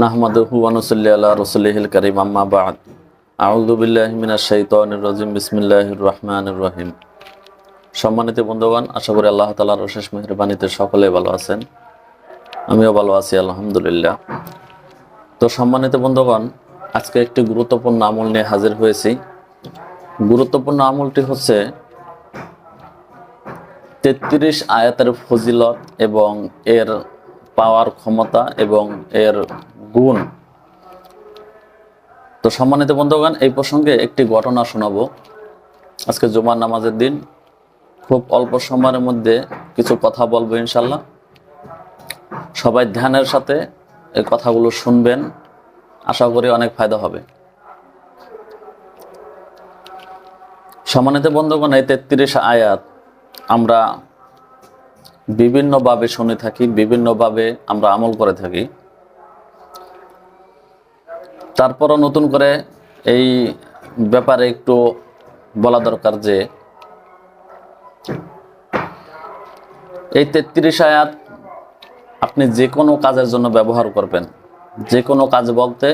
নাহমাদহু ওয়ানুসাল্লি আল্লাহ রসুলিহিল করিম, আম্মা বাদ। আউযু বিল্লাহি মিনাশ শাইতানির রাজিম, বিসমিল্লাহির রহমানির রহিম। সম্মানিত বন্ধুগণ, আশা করি আল্লাহ তাআলার অশেষ মেহেরবানিতে সকলে ভালো আছেন। আমিও ভালো আছি, আলহামদুলিল্লাহ। তো সম্মানিত বন্ধুগণ, আজকে একটি গুরুত্বপূর্ণ আমল নিয়ে হাজির হয়েছি। গুরুত্বপূর্ণ আমলটি হচ্ছে তেত্রিশ আয়াতের ফজিলত এবং এর পাওয়ার ক্ষমতা এবং এর গুণ। তো সম্মানিত বন্ধুগণ, এই প্রসঙ্গে একটি ঘটনা শোনাবো। আজকে জুমার নামাজের দিন। খুব অল্প সময়ের মধ্যে কিছু কথা বলব ইনশাল্লাহ সবাই ধ্যানের সাথে এই কথাগুলো শুনবেন। আশা করি অনেক ফায়দা হবে। সম্মানিত বন্ধুগণ, এই তেত্রিশ আয়াত আমরা বিভিন্নভাবে শুনে থাকি, বিভিন্নভাবে আমরা আমল করে থাকি। তারপরও নতুন করে এই ব্যাপারে একটু বলা দরকার যে, এই তেত্রিশ আয়াত আপনি যে কোনো কাজের জন্য ব্যবহার করবেন। যে কোনো কাজ বলতে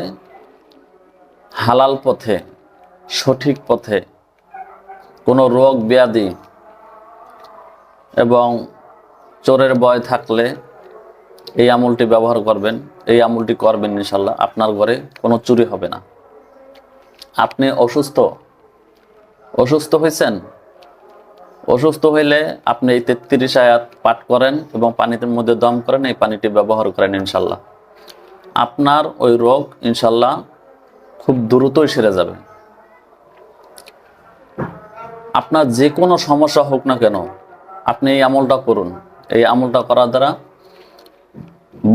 হালাল পথে, সঠিক পথে, কোনো রোগ, ব্যাধি এবং চোরের ভয় থাকলে এই আমলটি ব্যবহার করবেন, এই আমলটি করবেন ইনশাল্লাহ। আপনার ঘরে কোনো চুরি হবে না। আপনি অসুস্থ অসুস্থ হয়েছেন, অসুস্থ হইলে আপনি এই তেত্রিশ আয়াত পাঠ করেন এবং পানিতে মধ্যে দম করেন, এই পানিটি ব্যবহার করেন ইনশাল্লাহ। আপনার ওই রোগ ইনশাল্লাহ খুব দ্রুতই সেরে যাবে। আপনার যে কোনো সমস্যা হোক না কেন, আপনি এই আমলটা করুন। এই আমলটা করার দ্বারা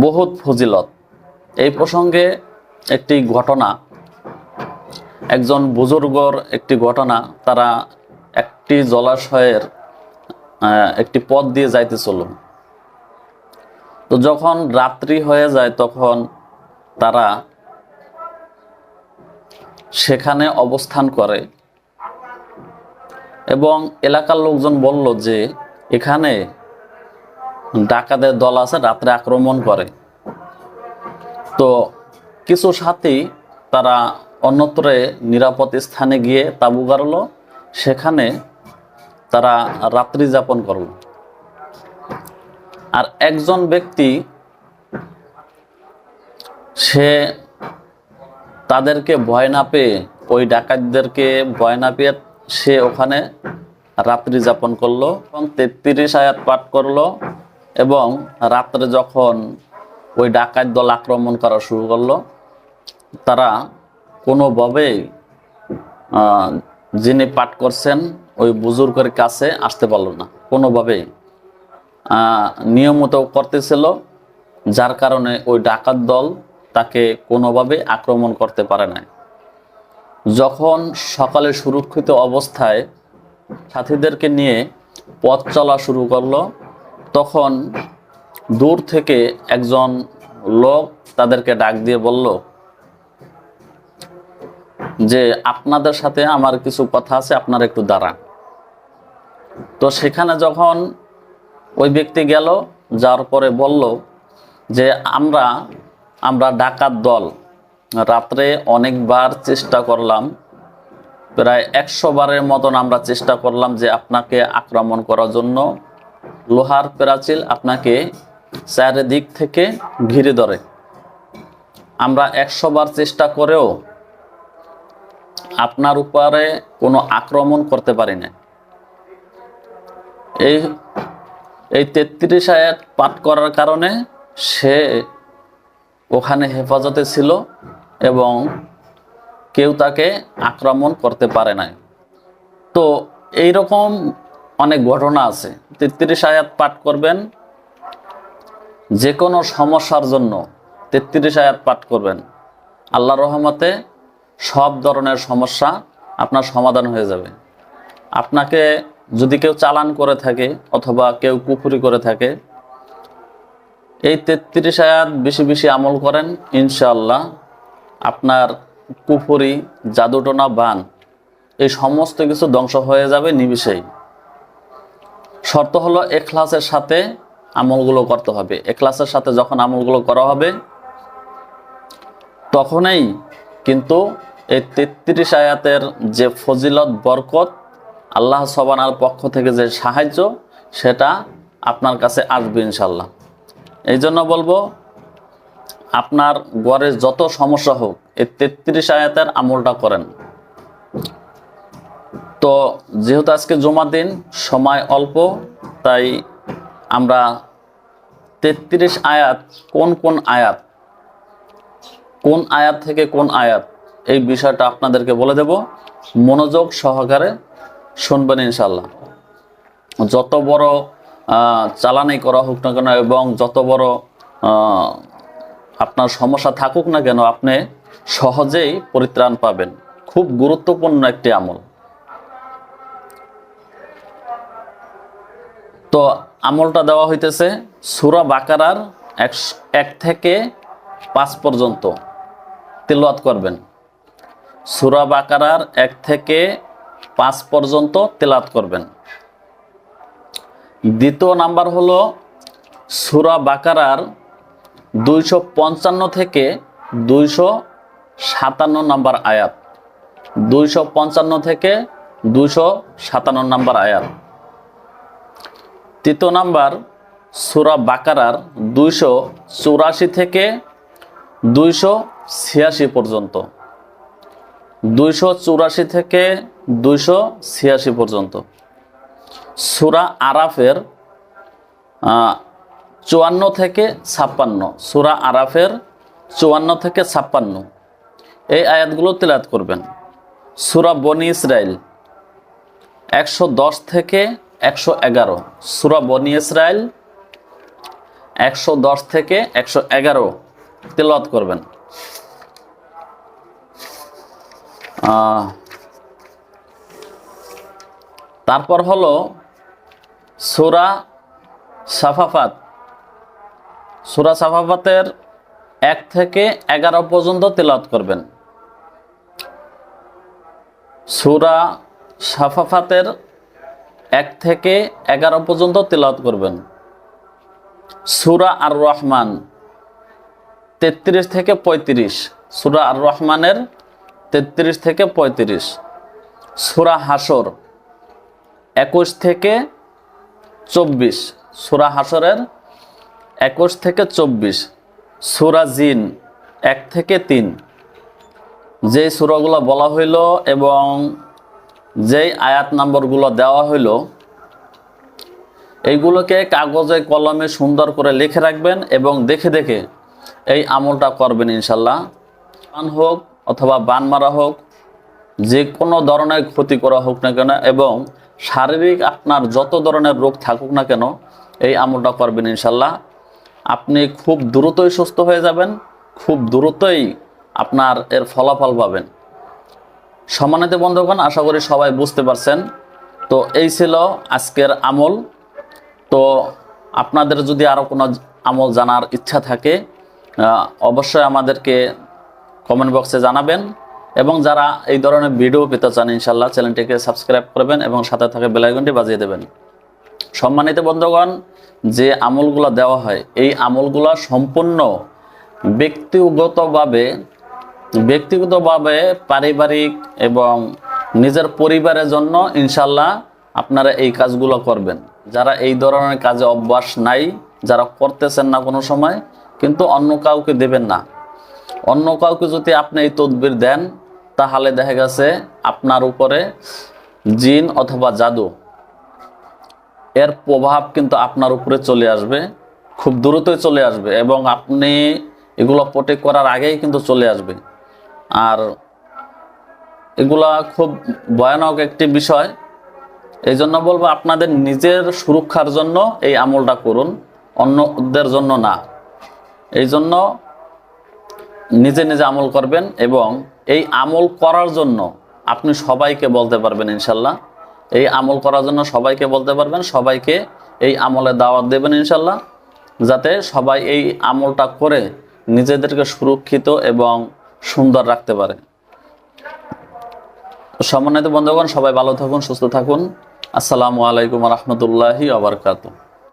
বহুত ফজিলত। এই প্রসঙ্গে একটি ঘটনা, একজন বুজুর্গর একটি ঘটনা, তারা একটি জলাশয়ের একটি পথ দিয়ে যাইতেছিল। তো যখন রাত্রি হয়ে যায়, তখন তারা সেখানে অবস্থান করে এবং এলাকার লোকজন বলল যে, এখানে ডাকাতের দল আছে, রাত্রে আক্রমণ করে। তো কিছু সাথী তারা অন্যত্রে নিরাপদ স্থানে গিয়ে তাবু গাড়ল, সেখানে তারা রাত্রি যাপন করল। আর একজন ব্যক্তি, সে তাদেরকে ভয় না পেয়ে, ওই ডাকাতদেরকে ভয় না পেয়ে সে ওখানে রাত্রি যাপন করল এবং তেত্রিশ আয়াত পাঠ করল। এবং রাত্রে যখন ওই ডাকাত দল আক্রমণ করা শুরু করল, তারা কোনোভাবেই যিনি পাঠ করছেন, ওই বুজুর্গের কাছে আসতে পারল না। কোনোভাবেই নিয়মিত করতেছিল, যার কারণে ওই ডাকাত দল তাকে কোনোভাবে আক্রমণ করতে পারে না যখন সকালে সুরক্ষিত অবস্থায় সাথীদেরকে নিয়ে পথ চলা শুরু করল তখন দূর থেকে একজন লোক তাদেরকে ডাক দিয়ে বলল যে, আপনাদের সাথে আমার কিছু কথা আছে, আপনারা একটু দাঁড়ান। তো সেখানে যখন ওই ব্যক্তি গেল, যাওয়ার পরে বলল যে, আমরা আমরা ডাকাত দল। রাত্রে অনেকবার চেষ্টা করলাম, প্রায় একশো বারের মতন আমরা চেষ্টা করলাম যে আপনাকে আক্রমণ করার জন্য। লোহার প্রাচীল আপনাকে চারিদিক থেকে ঘিরে ধরে। আমরা একশো বার চেষ্টা করেও আপনার উপরে কোনো আক্রমণ করতে পারি না এই এই তেত্রিশ আয়াত পাঠ করার কারণে সে ওখানে হেফাজতে ছিল এবং কেউ তাকে আক্রমণ করতে পারে নাই। তো এই রকম অনেক ঘটনা আছে। তেত্রিশ আয়াত পাঠ করবেন। যে কোনো সমস্যার জন্য তেত্রিশ আয়াত পাঠ করবেন। আল্লাহ রহমতে সব ধরনের সমস্যা আপনার সমাধান হয়ে যাবে। আপনাকে যদি কেউ চালান করে থাকে অথবা কেউ কুফুরি করে থাকে, এই তেত্রিশ আয়াত বেশি বেশি আমল করেন, ইনশাআল্লাহ আপনার কুফুরি, জাদুটনা বান, এই সমস্ত কিছু ধ্বংস হয়ে যাবে নিমিষেই। শর্ত হলো এখলাসের সাথে আমলগুলো করতে হবে। এখলাসের সাথে যখন আমলগুলো করা হবে, তখনই কিন্তু এই তেত্রিশ আয়াতের যে ফজিলত, বরকত, আল্লাহ সবানার পক্ষ থেকে যে সাহায্য, সেটা আপনার কাছে আসবে ইনশাল্লাহ এই জন্য বলব, আপনার গড়ে যত সমস্যা হোক, এই তেত্রিশ আয়াতের আমলটা করেন। তো যেহেতু আজকে জমা দিন, সময় অল্প, তাই আমরা তেত্রিশ আয়াত, কোন কোন আয়াত? কোন আয়াত থেকে কোন আয়াত? এই বিষয়টা আপনাদেরকে বলে দেব। মনোযোগ সহকারে শুনবেন ইনশাল্লাহ যত বড় চালানি করা হোক না কেন এবং যত বড় আপনার সমস্যা থাকুক না কেন, আপনি সহজেই পরিত্রাণ পাবেন। খুব গুরুত্বপূর্ণ একটি আমল। তো আমলটা দেওয়া হইতেছে সুরা বাকারার এক থেকে পাঁচ পর্যন্ত। তিলওয়াত করবেন। সুরা বাকারার এক থেকে পাঁচ পর্যন্ত তেলাত করবেন। দ্বিতীয় নাম্বার হলো সুরা বাকারার দুইশো পঞ্চান্ন থেকে দুইশো সাতান্ন নাম্বার আয়াত। দুইশো পঞ্চান্ন থেকে দুইশো সাতান্ন নাম্বার আয়াত। তৃতীয় নাম্বার, সুরা বাকারার দুইশো চুরাশি থেকে দুইশো ছিয়াশি পর্যন্ত। দুইশো চুরাশি থেকে দুইশো ছিয়াশি পর্যন্ত। সুরা আরাফের চুয়ান্ন থেকে ছাপ্পান্ন। সুরা আরাফের চুয়ান্ন থেকে ছাপ্পান্ন। এই আয়াতগুলো তেলাত করবেন। সুরা বনি ইসরাইল একশো দশ থেকে একশো এগারো। সুরা বনি ইসরাইল একশো দশ থেকে একশো এগারো তেলাওয়াত করবেন। তারপর হলো সুরা সাফাফাত। সুরা সাফাফাতের এক থেকে এগারো পর্যন্ত তেলাওয়াত করবেন। সুরা সাফাফাতের এক থেকে এগারো পর্যন্ত তেলাওয়াত করবেন। সুরা আর রহমান তেত্রিশ থেকে পঁয়ত্রিশ। সুরা আর রহমানের তেত্রিশ থেকে পঁয়ত্রিশ। সুরা হাসর একুশ থেকে চব্বিশ। সুরা হাসরের একুশ থেকে চব্বিশ। সুরা জিন এক থেকে তিন। যেই সুরাগুলো বলা হইল এবং যেই আয়াত নম্বরগুলো দেওয়া হইল, এইগুলোকে কাগজে, কলমে সুন্দর করে লিখে রাখবেন এবং দেখে দেখে এই আমলটা করবেন ইনশাল্লাহ। বান হোক অথবা বান মারা হোক, যে কোনো ধরনের ক্ষতি করা হোক না কেন এবং শারীরিক আপনার যত ধরনের রোগ থাকুক না কেন এই আমলটা করবেন ইনশাল্লাহ। আপনি খুব দ্রুতই সুস্থ হয়ে যাবেন, খুব দ্রুতই আপনার এর ফলাফল পাবেন। সম্মানিত বন্ধুগণ, আশা করি সবাই বুঝতে পারছেন। তো এই ছিল আজকের আমল। তো আপনাদের যদি আরও কোনো আমল জানার ইচ্ছা থাকে অবশ্যই আমাদেরকে কমেন্ট বক্সে জানাবেন। এবং যারা এই ধরনের ভিডিও পেতে চান ইনশাল্লাহ চ্যানেলটিকে সাবস্ক্রাইব করবেন এবং সাথে থাকা বেলাইকনটি বাজিয়ে দেবেন। সম্মানিত বন্ধুগণ, যে আমলগুলো দেওয়া হয়, এই আমলগুলো সম্পূর্ণ ব্যক্তিগতভাবে ব্যক্তিগতভাবে, পারিবারিক এবং নিজের পরিবারের জন্য ইনশাল্লাহ আপনারা এই কাজগুলো করবেন। যারা এই ধরনের কাজে অভ্যাস নাই, যারা করতেছেন না কোনো সময়, কিন্তু অন্য কাউকে দেবেন না। অন্য কাউকে যদি আপনি এই তদবির দেন, তাহলে দেখা গেছে আপনার উপরে জিন অথবা জাদু, এর প্রভাব কিন্তু আপনার উপরে চলে আসবে, খুব দ্রুতই চলে আসবে এবং আপনি এগুলো প্রোটেক্ট করার আগেই কিন্তু চলে আসবে। আর এগুলা খুব ভয়ানক একটি বিষয়। এই জন্য বলব আপনাদের নিজের সুরক্ষার জন্য এই আমলটা করুন, অন্যদের জন্য না। এই জন্য নিজে নিজে আমল করবেন এবং এই আমল করার জন্য আপনি সবাইকে বলতে পারবেন ইনশাল্লাহ। এই আমল করার জন্য সবাইকে বলতে পারবেন, সবাইকে এই আমলে দাওয়াত দেবেন ইনশাল্লাহ, যাতে সবাই এই আমলটা করে নিজেদেরকে সুরক্ষিত এবং সুন্দর রাখতে পারে। সম্মানিত বন্ধুগণ সবাই ভালো থাকুন সুস্থ থাকুন। আসসালামু আলাইকুম রহমতুল্লাহি আবরকাত